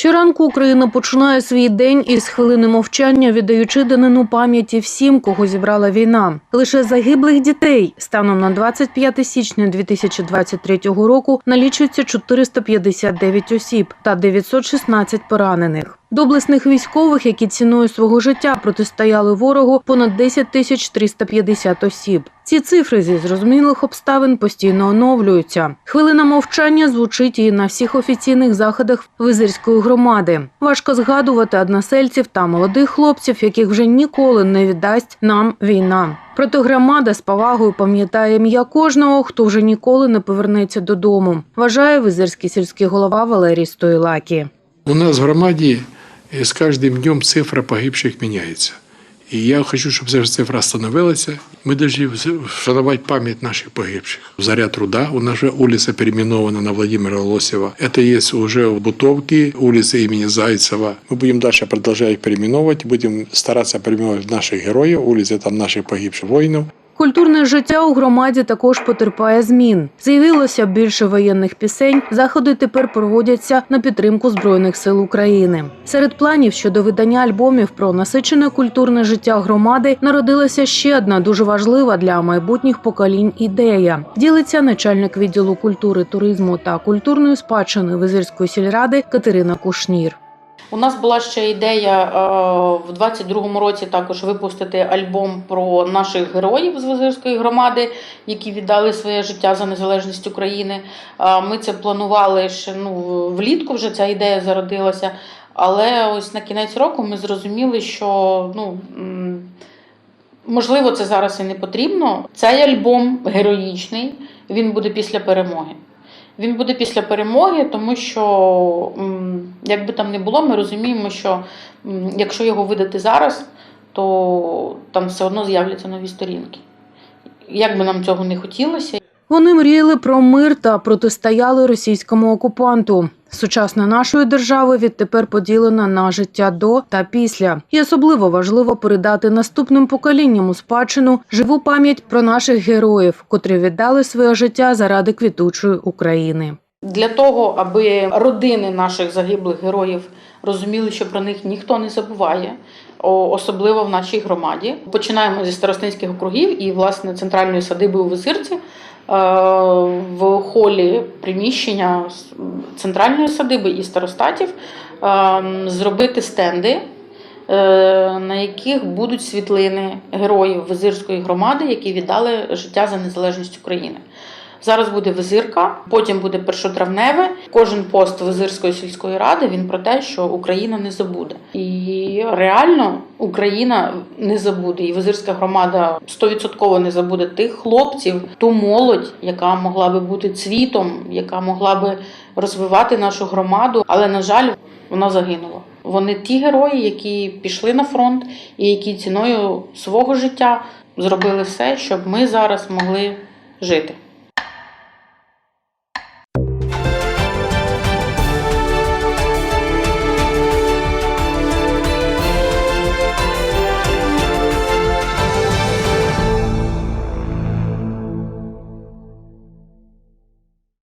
Щоранку Україна починає свій день із хвилини мовчання, віддаючи данину пам'яті всім, кого зібрала війна. Лише загиблих дітей станом на 25 січня 2023 року налічується 459 осіб та 916 поранених. Доблесних військових, які ціною свого життя протистояли ворогу, понад 10 тисяч 350 осіб. Ці цифри зі зрозумілих обставин постійно оновлюються. Хвилина мовчання звучить і на всіх офіційних заходах визирської громади. Важко згадувати односельців та молодих хлопців, яких вже ніколи не віддасть нам війна. Проте громада з повагою пам'ятає ім'я кожного, хто вже ніколи не повернеться додому. Вважає визирський сільський голова Валерій Стоїлакі. У нас в громаді е, з кожним днем цифра погибших міняється. І я хочу, щоб ця цифра становилася. Ми повинні вшанувати пам'ять наших погибших. Заря труда. У нас вже вулиця перейменована на Владимира Лосєва. Це є вже в Бутовці, вулиця імені Зайцева. Ми будемо далі продовжувати їх перейменовувати, будемо старатися перейменувати наших героїв, вулиці там наших погибших воїнів. Культурне життя у громаді також потерпає змін. З'явилося більше воєнних пісень. Заходи тепер проводяться на підтримку збройних сил України. Серед планів щодо видання альбомів про насичене культурне життя громади народилася ще одна дуже важлива для майбутніх поколінь ідея. Ділиться начальник відділу культури, туризму та культурної спадщини Визирської сільради Катерина Кушнір. У нас була ще ідея е, в 22-му році також випустити альбом про наших героїв з Визирської громади, які віддали своє життя за незалежність України. Ми це планували ще ну, влітку, вже ця ідея зародилася. Але ось на кінець року ми зрозуміли, що ну. Можливо, це зараз і не потрібно. Цей альбом героїчний, він буде після перемоги. Він буде після перемоги, тому що, як би там не було, ми розуміємо, що якщо його видати зараз, то там все одно з'являться нові сторінки. Як би нам цього не хотілося, Вони мріяли про мир та протистояли російському окупанту. Сучасна нашої держави відтепер поділена на життя до та після. І особливо важливо передати наступним поколінням у спадщину живу пам'ять про наших героїв, котрі віддали своє життя заради квітучої України. Для того, аби родини наших загиблих героїв розуміли, що про них ніхто не забуває, особливо в нашій громаді. Починаємо зі старостинських округів і, власне, центральної садиби у Висирці. е, В холі приміщення центральної садиби і старостатів е, зробити стенди, е, на яких будуть світлини героїв Визирської громади, які віддали життя за незалежність України. Зараз буде визирка, потім буде першотравневе. Кожен пост визирської сільської ради він про те, що Україна не забуде. І реально Україна не забуде. І визирська громада стовідсотково не забуде тих хлопців, ту молодь, яка могла би бути цвітом, яка могла би розвивати нашу громаду. Але на жаль, вона загинула. Вони ті герої, які пішли на фронт і які ціною свого життя зробили все, щоб ми зараз могли жити.